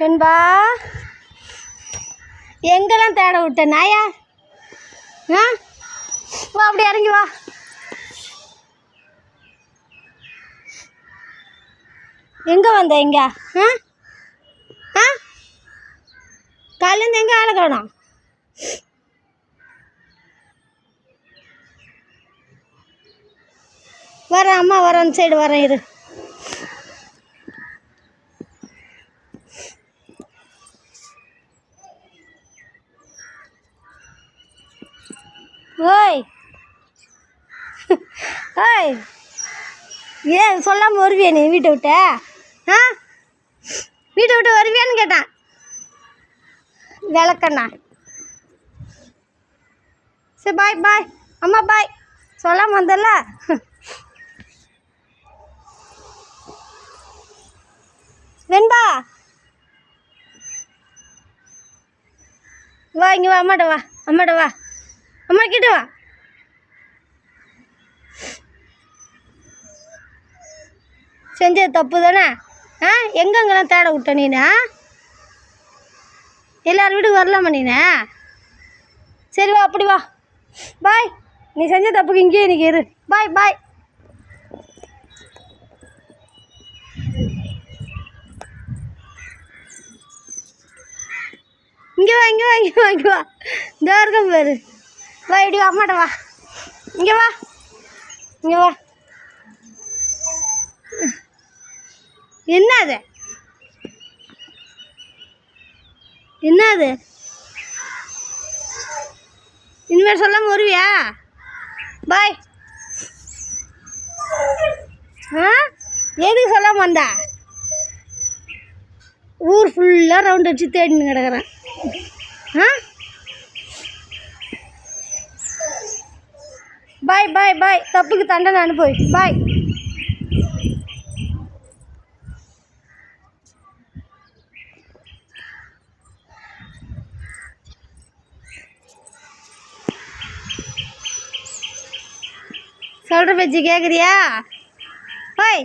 வெண்பா. எங்கெல்லாம் தேட விட்ட நாயா? ஆ? வா அப்படி இறங்கி வா. எங்கே வந்த எங்க ஆ? ஆ? காலேருந்து எங்கே ஆளை வரேன் அம்மா வரேன் அந்த சைடு வரேன் இரு. ஓய். ஓய். ஏன் சொல்லாமல் வருவியா நீ வீட்டை விட்ட? ஆ? வீட்டை விட்டு வருவியான்னு கேட்டான். விளக்கண்ணா. சரி பாய் பாய் அம்மா பாய் சொல்லாமல் வந்தல வெண்பா. வா இங்கே வா அம்மாட்ட வா அம்மாட்ட வா. அம்மா கிட்ட வா. செஞ்சது தப்பு தானே? ஆ எங்கெங்கெல்லாம் தேட விட்ட நீனா எல்லார் வீட்டுக்கு வரலாமா நீனா? சரி வா அப்படி வா. பாய். நீ செஞ்ச தப்புக்கு இங்கேயே இன்னைக்கு இரு. பாய் பாய். இங்கே வா இங்கே வா இங்கே வா இங்கே வா. இந்த பாரு. வா இடி வா அம்மாட்ட வா. இங்கே வா. இங்கே வா. என்ன அது? என்ன அது? இனிமேல் சொல்லாமல் வருவியா பாய். ஆ? எதுக்கு சொல்லாமல் வந்தா? ஊர் ஃபுல்லாக ரவுண்ட் அடிச்சு தேடின்னு கிடக்குறேன். ஆ? பாய் பாய் பாய் தப்புக்கு தண்டனை அனுப்பி. பாய் சொல்கிற பேச்சு கேட்குறியா பாய் பாய்